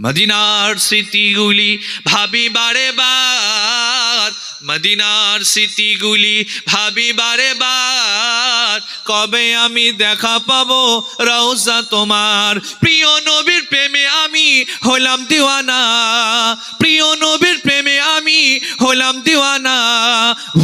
মদিনার স্মৃতিগুলি ভাবি বারে বার, মদিনার স্মৃতিগুলি ভাবি বারে বার। কবে আমি দেখা পাবো রওজা তোমার? প্রিয় নবীর প্রেমে আমি হলাম দিওয়ানা। প্রিয়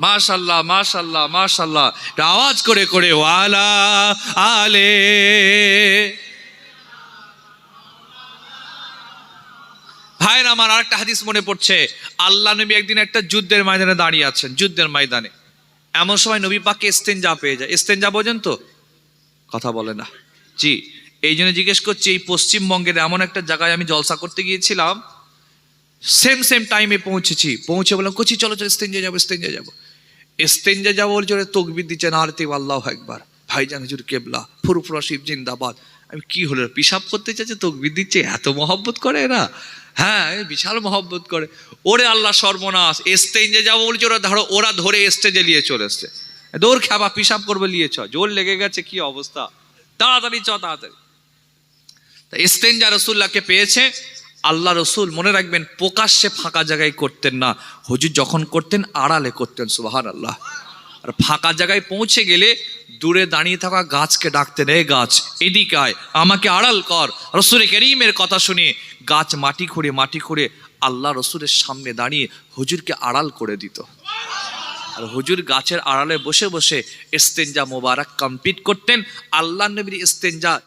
মাশাল্লাহ মাশাল্লাহ মাশাল্লাহ। আওয়াজ করে করে, ওয়ালা আলে। ভাইয়ের আমার আরেকটা হাদিস মনে পড়ছে। আল্লাহ নবী একদিন একটা যুদ্ধের ময়দানে দাঁড়িয়ে আছেন, যুদ্ধের ময়দানে। এমন সময় নবী পাককে এস্তেঞ্জা পেয়ে যায়। এস্তেঞ্জা বোঝেন তো? কথা বলে না। জি, এই জন্য জিজ্ঞেস করছি, এই পশ্চিমবঙ্গের এমন একটা জায়গায় আমি জলসা করতে গিয়েছিলাম সেম সেম টাইমে পৌঁছেছি। পৌঁছে বললাম, কচি, চলো চলো ইস্তেঞ্জা যাব ইস্তেঞ্জা যাব। ইস্তেঞ্জা যাব ওর জোরে তকবির দিচ্ছে না আরতি আল্লাহ একবার ভাইজান হুজুর কেবলা, ফুরফুরা শিব জিন্দাবাদ। আমি কি হলো পিসাব করতে চাইছে, তকবির দিচ্ছে? এত মহব্বত করে এরা? হ্যাঁ বিশাল মহব্বত করে। ওরে আল্লাহ সর্বনাশ স্টেঞ্জে যাব বলছে ওরা ধরো, ওরা ধরে স্টেজে নিয়ে চলে এসছে। দৌড় খাবা পিসাব করবে, নিয়ে চ। জোর লেগে গেছে, কি অবস্থা? তাড়াতাড়ি চ, তাড়াতাড়ি। তা ইস্তেঞ্জা রসুল্লাহকে পেয়েছে আল্লাহ রসুল মনে রাখবেন, প্রকাশ্যে ফাঁকা জায়গায় করতেন না। হুজুর যখন করতেন, আড়ালে করতেন সুবাহান আল্লাহ আর ফাঁকা জায়গায় পৌঁছে গেলে দূরে দাঁড়িয়ে থাকা গাছকে ডাকতেন, এ গাছ, এদিকে আয়, আমাকে আড়াল কর। রসুরে করিমের কথা শুনে গাছ মাটি খুঁড়ে মাটি খুঁড়ে আল্লাহ রসুলের সামনে দাঁড়িয়ে হুজুরকে আড়াল করে দিত। আর হুজুর গাছের আড়ালে বসে বসে ইস্তেঞ্জা মোবারক কমপ্লিট করতেন। আল্লাহ নবীর ইস্তেঞ্জা